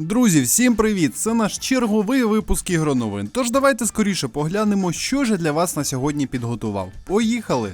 Друзі, всім привіт! Це наш черговий випуск ігроновин. Тож давайте скоріше поглянемо, що ж я для вас на сьогодні підготував. Поїхали!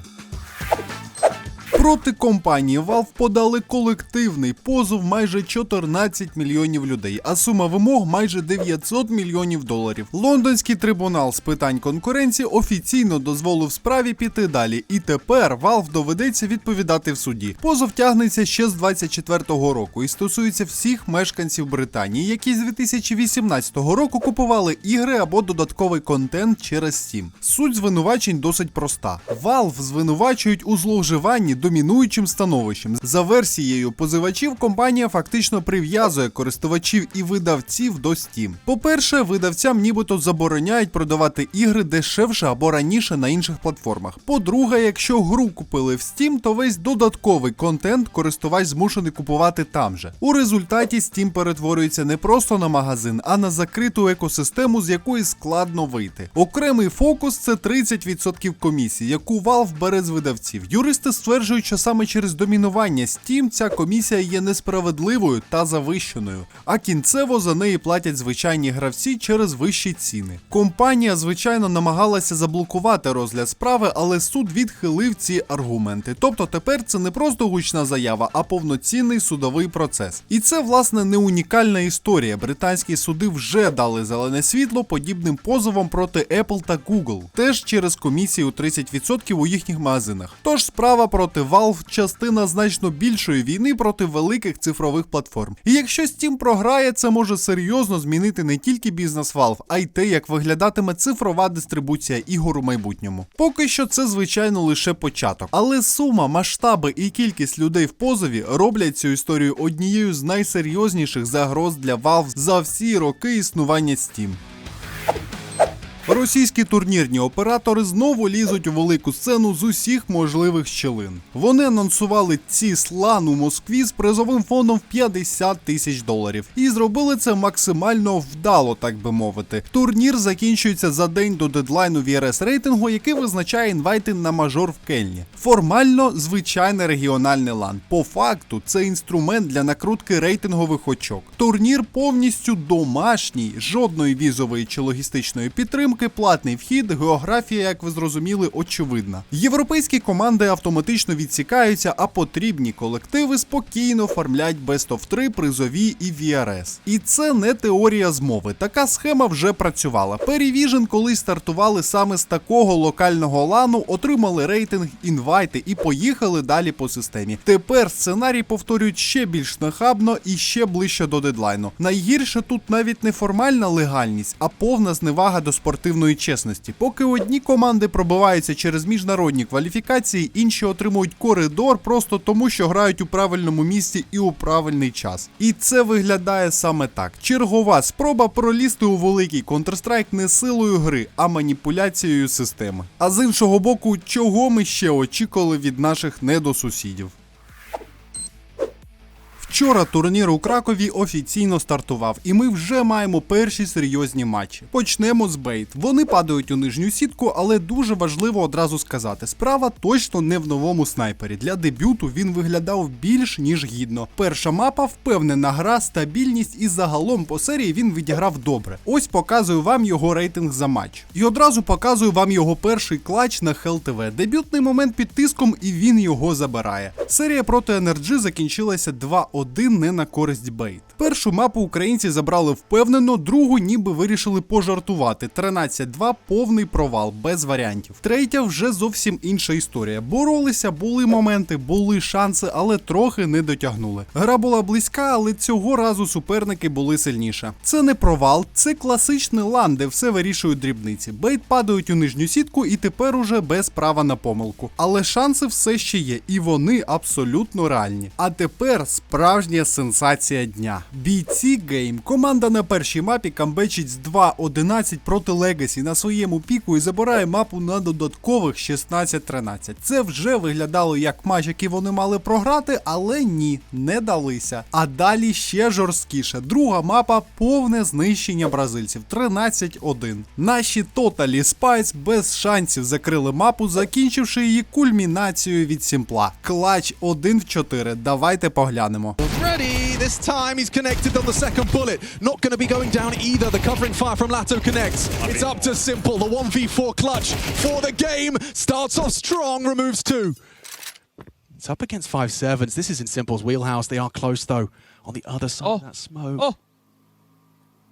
Проти компанії Valve подали колективний позов майже 14 мільйонів людей, а сума вимог майже 900 мільйонів доларів. Лондонський трибунал з питань конкуренції офіційно дозволив справі піти далі, і тепер Valve доведеться відповідати в суді. Позов тягнеться ще з 24-го року і стосується всіх мешканців Британії, які з 2018 року купували ігри або додатковий контент через Steam. Суть звинувачень досить проста. Valve звинувачують у зловживанні домінуючим становищем. За версією позивачів, компанія фактично прив'язує користувачів і видавців до Steam. По-перше, видавцям нібито забороняють продавати ігри дешевше або раніше на інших платформах. По-друге, якщо гру купили в Steam, то весь додатковий контент користувач змушений купувати там же. У результаті Steam перетворюється не просто на магазин, а на закриту екосистему, з якої складно вийти. Окремий фокус це 30% комісії, яку Valve бере з видавців. Юристи стверджують, що саме через домінування Steam ця комісія є несправедливою та завищеною, а кінцево за неї платять звичайні гравці через вищі ціни. Компанія, звичайно, намагалася заблокувати розгляд справи, але суд відхилив ці аргументи. Тобто тепер це не просто гучна заява, а повноцінний судовий процес. І це, власне, не унікальна історія. Британські суди вже дали зелене світло подібним позовам проти Apple та Google, теж через комісію 30% у їхніх магазинах. Тож справа проти Valve частина значно більшої війни проти великих цифрових платформ. І якщо Steam програє, це може серйозно змінити не тільки бізнес Valve, а й те, як виглядатиме цифрова дистрибуція ігор у майбутньому. Поки що це, звичайно, лише початок. Але сума, масштаби і кількість людей в позові роблять цю історію однією з найсерйозніших загроз для Valve за всі роки існування Steam. Російські турнірні оператори знову лізуть у велику сцену з усіх можливих щілин. Вони анонсували ці слан у Москві з призовим фондом в 50 тисяч доларів. І зробили це максимально вдало, так би мовити. Турнір закінчується за день до дедлайну VRS рейтингу, який визначає інвайти на мажор в Кельні. Формально звичайний регіональний лан. По факту це інструмент для накрутки рейтингових очок. Турнір повністю домашній, жодної візової чи логістичної підтримки, платний вхід, географія, як ви зрозуміли, очевидна. Європейські команди автоматично відсікаються, а потрібні колективи спокійно оформлять Best of 3, призові і VRS. І це не теорія змови. Така схема вже працювала. Perivision колись стартували саме з такого локального лану, отримали рейтинг, інвайти і поїхали далі по системі. Тепер сценарій повторюють ще більш нахабно і ще ближче до дедлайну. Найгірше тут навіть не формальна легальність, а повна зневага до спортивної чесності. Поки одні команди пробиваються через міжнародні кваліфікації, інші отримують коридор просто тому, що грають у правильному місці і у правильний час. І це виглядає саме так: чергова спроба пролізти у великий Counter-Strike не силою гри, а маніпуляцією системи. А з іншого боку, чого ми ще очікували від наших недосусідів? Вчора турнір у Кракові офіційно стартував, і ми вже маємо перші серйозні матчі. Почнемо з Бейт. Вони падають у нижню сітку, але дуже важливо одразу сказати: справа точно не в новому снайпері. Для дебюту він виглядав більш ніж гідно. Перша мапа впевнена гра, стабільність і загалом по серії він відіграв добре. Ось показую вам його рейтинг за матч. І одразу показую вам його перший клач на ХЛТВ. Дебютний момент під тиском, і він його забирає. Серія проти NRG закінчилася 2-1 не на користь Бейт. Першу мапу українці забрали впевнено, другу ніби вирішили пожартувати. 13-2 повний провал, без варіантів. Третя вже зовсім інша історія. Боролися, були моменти, були шанси, але трохи не дотягнули. Гра була близька, але цього разу суперники були сильніше. Це не провал, це класичний лан, де все вирішують дрібниці. Бейт падають у нижню сітку і тепер уже без права на помилку. Але шанси все ще є, і вони абсолютно реальні. А тепер справжня сенсація дня. Бійці Гейм. Команда на першій мапі камбечить з 2-11 проти Легасі на своєму піку і забирає мапу на додаткових 16-13. Це вже виглядало як матч, який вони мали програти, але ні, не далися. А далі ще жорсткіше. Друга мапа повне знищення бразильців 13-1. Наші Totally Spice без шансів закрили мапу, закінчивши її кульмінацією від сімпла. Клач 1 в 4. Давайте поглянемо. This time he's connected on the second bullet. Not going to be going down either. The covering fire from Lato connects. It's up to Simple. The 1v4 clutch for the game. Starts off strong, removes two. It's up against five sevens. This is in Simple's wheelhouse. They are close though. On the other side Oh. of that smoke. Oh,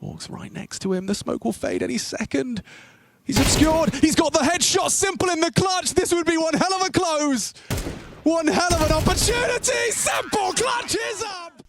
Walks right next to him. The smoke will fade any second. He's obscured. He's got the headshot. Simple in the clutch. This would be one hell of a close. One hell of an opportunity. Simple.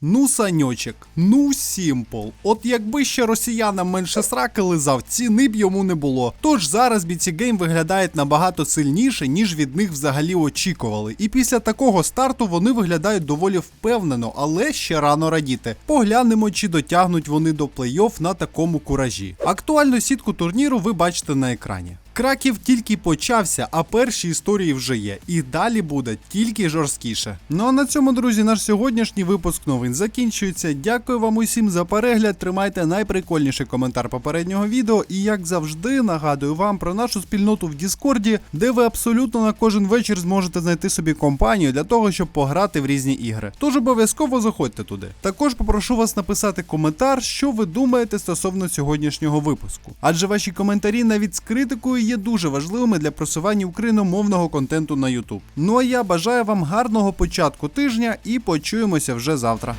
Ну, саньочек, ну сімпл. От якби ще росіянам менше сраки лизав, ціни б йому не було. Тож зараз BT Game виглядають набагато сильніше, ніж від них взагалі очікували. І після такого старту вони виглядають доволі впевнено, але ще рано радіти. Поглянемо, чи дотягнуть вони до плей-офф на такому куражі. Актуальну сітку турніру ви бачите на екрані. Краків тільки почався, а перші історії вже є. І далі буде тільки жорсткіше. Ну а на цьому, друзі, наш сьогоднішній випуск новин закінчується. Дякую вам усім за перегляд. Тримайте найприкольніший коментар попереднього відео. І як завжди, нагадую вам про нашу спільноту в Діскорді, де ви абсолютно на кожен вечір зможете знайти собі компанію для того, щоб пограти в різні ігри. Тож обов'язково заходьте туди. Також попрошу вас написати коментар, що ви думаєте стосовно сьогоднішнього випуску. Адже ваші коментарі навіть з критикою є дуже важливими для просування україномовного контенту на YouTube. Ну а я бажаю вам гарного початку тижня і почуємося вже завтра.